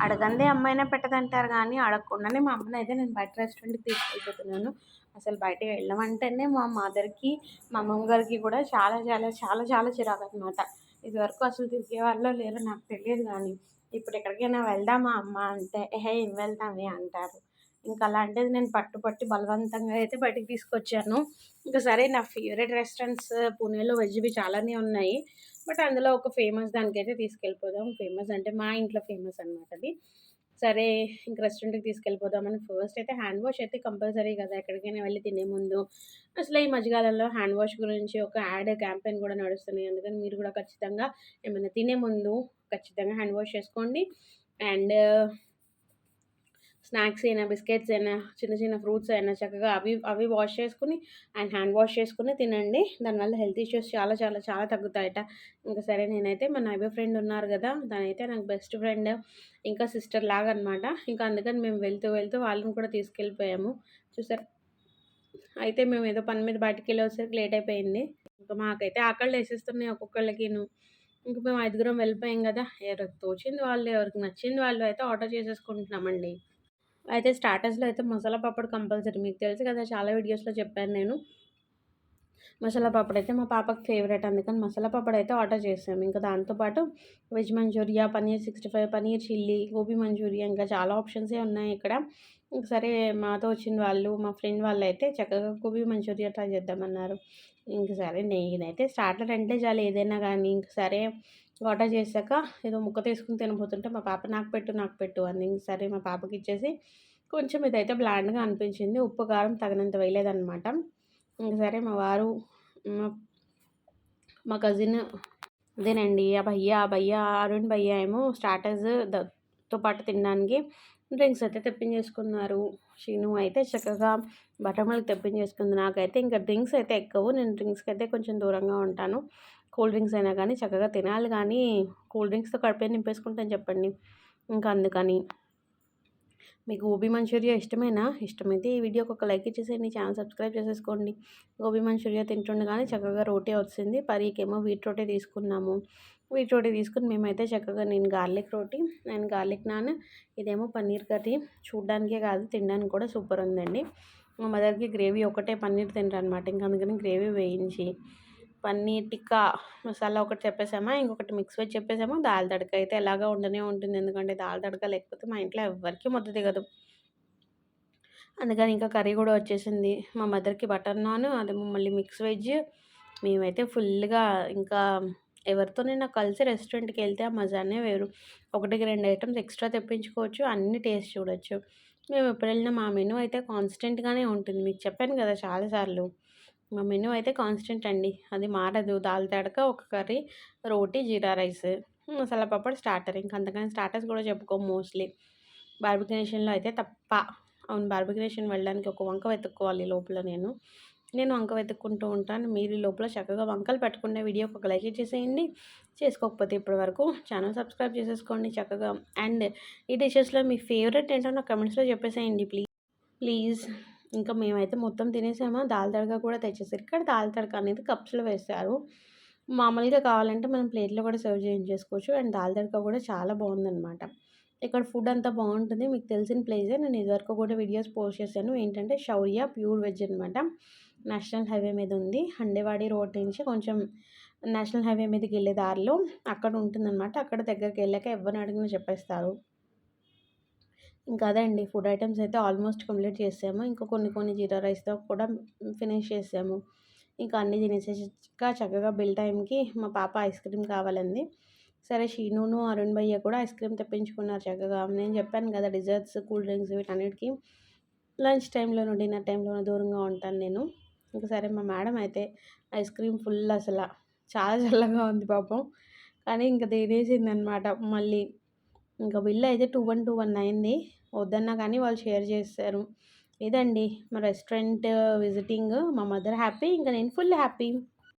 అడగందే అమ్మాయినా పెట్టదంటారు కానీ అడగకుండానే మా అమ్మని అయితే నేను బయట రెస్టారెంట్కి తీసుకెళ్ళిపోతున్నాను. అసలు బయటకు వెళ్ళమంటేనే మా మదర్కి మా అమ్మమ్మ గారికి కూడా చాలా చాలా చాలా చాలా చిరాకు అనమాట ఇదివరకు అసలు తిరిగే వాళ్ళు లేరు నాకు తెలియదు కానీ ఇప్పుడు ఎక్కడికైనా వెళ్దామా అమ్మ అంటే హే ఏం వెళ్తామే? అంటారు. ఇంకా అలాంటిది నేను పట్టుపట్టి బలవంతంగా అయితే బయటికి తీసుకొచ్చాను. ఇంకా సరే నా ఫేవరెట్ రెస్టారెంట్స్ పూణేలో వెజ్వి చాలానే ఉన్నాయి. బట్ అందులో ఒక ఫేమస్ దానికైతే తీసుకెళ్ళిపోదాం. ఫేమస్ అంటే మా ఇంట్లో ఫేమస్ అనమాట అది. సరే ఇంక రెస్టారెంట్కి తీసుకెళ్ళిపోదామని ఫస్ట్ అయితే హ్యాండ్ వాష్ అయితే కంపల్సరీ కదా. ఎక్కడికైనా వెళ్ళి తినే ముందు. అసలు ఈ మధ్యకాలంలో హ్యాండ్ వాష్ గురించి ఒక యాడ్ క్యాంపెయిన్ కూడా నడుస్తున్నాయి. అందుకని మీరు కూడా ఖచ్చితంగా ఏమైనా తినే ముందు ఖచ్చితంగా హ్యాండ్ వాష్ చేసుకోండి. అండ్ స్నాక్స్ అయినా బిస్కెట్స్ అయినా చిన్న చిన్న ఫ్రూట్స్ అయినా చక్కగా అవి అవి వాష్ చేసుకుని అండ్ హ్యాండ్ వాష్ చేసుకుని తినండి. దానివల్ల హెల్త్ ఇష్యూస్ చాలా చాలా చాలా తగ్గుతాయట. ఇంకా సరే నేనైతే మా నైబర్ ఫ్రెండ్ ఉన్నారు కదా దానైతే నాకు బెస్ట్ ఫ్రెండ్ ఇంకా సిస్టర్ లాగా అనమాట ఇంకా అందుకని మేము వెళ్తూ వెళ్తూ వాళ్ళని కూడా తీసుకెళ్ళిపోయాము. చూసారు? అయితే మేము ఏదో పని మీద బయటికి వెళ్ళేసరికి లేట్ అయిపోయింది. ఇంకా మాకైతే ఆకళ్ళు వేసేస్తున్నాయి ఒక్కొక్కళ్ళకిను. ఇంకా మేము ఐదుగురం వెళ్ళిపోయాం కదా ఎవరికి తోచింది వాళ్ళు ఎవరికి నచ్చింది వాళ్ళు అయితే ఆర్డర్ చేసేసుకుంటున్నామండి. అయితే స్టార్టర్స్లో అయితే మసాలా పాపడ్ కంపల్సరీ. మీకు తెలుసు కదా చాలా వీడియోస్లో చెప్పాను నేను. మసాలా పాపడ్ అయితే మా పాపకి ఫేవరెట్. అందుకని మసాలా పాపడ్ అయితే ఆర్డర్ చేసాము. ఇంకా దాంతోపాటు veg Manchuria paneer sixty five paneer chilli gobi Manchuria ఇంకా చాలా ఆప్షన్సే ఉన్నాయి ఇక్కడ. ఇంక సరే మాతో వచ్చిన వాళ్ళు మా ఫ్రెండ్ వాళ్ళు అయితే చక్కగా గోబీ మంచూరియా ట్రై చేద్దామన్నారు. ఇంక సరే నేనైతే స్టార్టర్ అంటే చాలు ఏదైనా కానీ. ఇంక సరే ఆర్డర్ చేశాక ఏదో ముక్క తీసుకుని తినబోతుంటే మా పాప నాకు పెట్టు నాకు పెట్టు అని సరే మా పాపకి ఇచ్చేసి కొంచెం ఇదైతే బ్లాండ్గా అనిపించింది. ఉప్పు కారం తగినంత వేయలేదన్నమాట. ఇంకా సరే మా వారు మా కజిన్ అదేనండి ఆ భయ్య ఆ భయ్య అరుణ్ భయ్య ఏమో స్టార్టర్స్తో పాటు తినడానికి డ్రింక్స్ అయితే తెప్పించేసుకున్నారు. షీను అయితే చక్కగా బటర్ మిల్క్ తెప్పించేసుకుంది. నాకైతే ఇంకా డ్రింక్స్ అయితే ఎక్కువ. నేను డ్రింక్స్కి అయితే కొంచెం దూరంగా ఉంటాను. కూల్ డ్రింక్స్ అయినా కానీ చక్కగా తినాలి కానీ కూల్ డ్రింక్స్తో కడిపే నింపేసుకుంటాను చెప్పండి. ఇంకా అందుకని. మీకు గోబీ మంచూరియా ఇష్టమేనా? ఇష్టమైతే ఈ వీడియోకి ఒక లైక్ ఇచ్చేసేయండి. ఛానల్ సబ్స్క్రైబ్ చేసేసుకోండి. గోబీ మంచూరియా తింటుండగానే చక్కగా రోటీ వచ్చింది. పరీకేమో వీట్ రోటీ తీసుకున్నాము. వీట్ రోటీ తీసుకుని మేమైతే చక్కగా నేను garlic roti and garlic naan ఇదేమో పన్నీర్ కర్రీ. చూడ్డానికే కాదు తినడానికి కూడా సూపర్ ఉందండి. మా మదర్కి గ్రేవీ ఒకటే పన్నీర్ తింటారు అనమాట ఇంకా అందుకని గ్రేవీ వేయించి పన్నీర్ టిక్కా మసాలా ఒకటి చెప్పేసామా ఇంకొకటి మిక్స్ వెజ్ చెప్పేసామా దాల్ తడక అయితే ఎలాగా ఉండనే ఉంటుంది. ఎందుకంటే దాల్ తడక లేకపోతే మా ఇంట్లో ఎవరికి ముద్ద దిగదు. అందుకని ఇంకా కర్రీ కూడా వచ్చేసింది. మా మదర్కి బటర్ నాన్ అది మళ్ళీ మిక్స్ వెజ్. మేమైతే ఫుల్గా ఇంకా ఎవరితోనైనా కలిసి రెస్టారెంట్కి వెళ్తే ఆ మజానే వేరు. ఒకటికి రెండు ఐటమ్స్ ఎక్స్ట్రా తెప్పించుకోవచ్చు. అన్ని టేస్ట్ చూడొచ్చు. మేము ఎప్పుడు వెళ్ళినా మా మెనూ అయితే కాన్స్టెంట్గానే ఉంటుంది. మీకు చెప్పాను కదా చాలాసార్లు. మా మెనూ అయితే కాన్స్టెంట్ అండి. అది మారదు. దాల్ తడక ఒక curry roti jeera rice masala papad starter. ఇంకా అంతకని స్టార్టర్స్ కూడా చెప్పుకో మోస్ట్లీ. బార్బిక్యునేషన్లో అయితే తప్ప. అవును బార్బిక్యునేషన్ వెళ్ళడానికి ఒక వంక వెతుక్కోవాలి లోపల నేను. నేను వంక వెతుక్కుంటూ ఉంటాను. మీరు లోపల చక్కగా వంకలు పెట్టుకునే వీడియోకి ఒక లైక్ చేసేయండి. చేసుకోకపోతే ఇప్పటి వరకు ఛానల్ సబ్స్క్రైబ్ చేసేసుకోండి చక్కగా. అండ్ ఈ డిషెస్లో మీ ఫేవరెట్ ఏంటో నాకు కమెంట్స్లో చెప్పేసేయండి ప్లీజ్. ప్లీజ్. ఇంకా మేమైతే మొత్తం తినేసామా? దాల్ తడక కూడా తెచ్చేసారు. ఇక్కడ దాల్ తడక అనేది కప్స్లో వేస్తారు. మామూలుగా కావాలంటే మనం ప్లేట్లో కూడా సర్వ్ చేయించేసుకోవచ్చు. అండ్ దాల్ తడక కూడా చాలా బాగుందన్నమాట. ఇక్కడ ఫుడ్ అంతా బాగుంటుంది. మీకు తెలిసిన ప్లేసే. నేను ఇదివరకు కూడా వీడియోస్ పోస్ట్ చేశాను. ఏంటంటే షౌర్య ప్యూర్ వెజ్ అనమాట నేషనల్ హైవే మీద ఉంది. హండేవాడి రోడ్ నుంచి కొంచెం నేషనల్ హైవే మీదకి వెళ్ళే దారిలో అక్కడ ఉంటుందన్నమాట. అక్కడ దగ్గరికి వెళ్ళాక ఎవరిని అడిగినా చెప్పేస్తారు. ఇంకా అదే అండి. ఫుడ్ ఐటమ్స్ అయితే ఆల్మోస్ట్ కంప్లీట్ చేసాము ఇంకా కొన్ని కొన్ని జీరా రైస్తో కూడా ఫినిష్ చేసాము ఇంకా అన్నీ తినేసాక చక్కగా బిల్ టైంకి మా పాప ఐస్ క్రీమ్ కావాలండి సరే షీనును అరుణ్ భయ్య కూడా ఐస్ క్రీమ్ తెప్పించుకున్నారు చక్కగా. నేను చెప్పాను కదా డిజర్ట్స్ కూల్ డ్రింక్స్ వీటన్నిటికీ లంచ్ టైంలోనూ డిన్నర్ టైంలోనూ దూరంగా ఉంటాను నేను. ఇంకా సరే మా మేడం అయితే ఐస్ క్రీమ్ ఫుల్ అసలు చాలా చల్లగా ఉంది పాపం. కానీ ఇంకా తినేసింది అనమాట మళ్ళీ ఇంకా బిల్ అయితే టూ వన్ టూ వన్ అయింది. వద్దన్నా కానీ వాళ్ళు షేర్ చేశారు. ఇదండి మా రెస్టారెంట్ విజిటింగ్ మా మదర్ హ్యాపీ ఇంకా నేను ఫుల్ హ్యాపీ.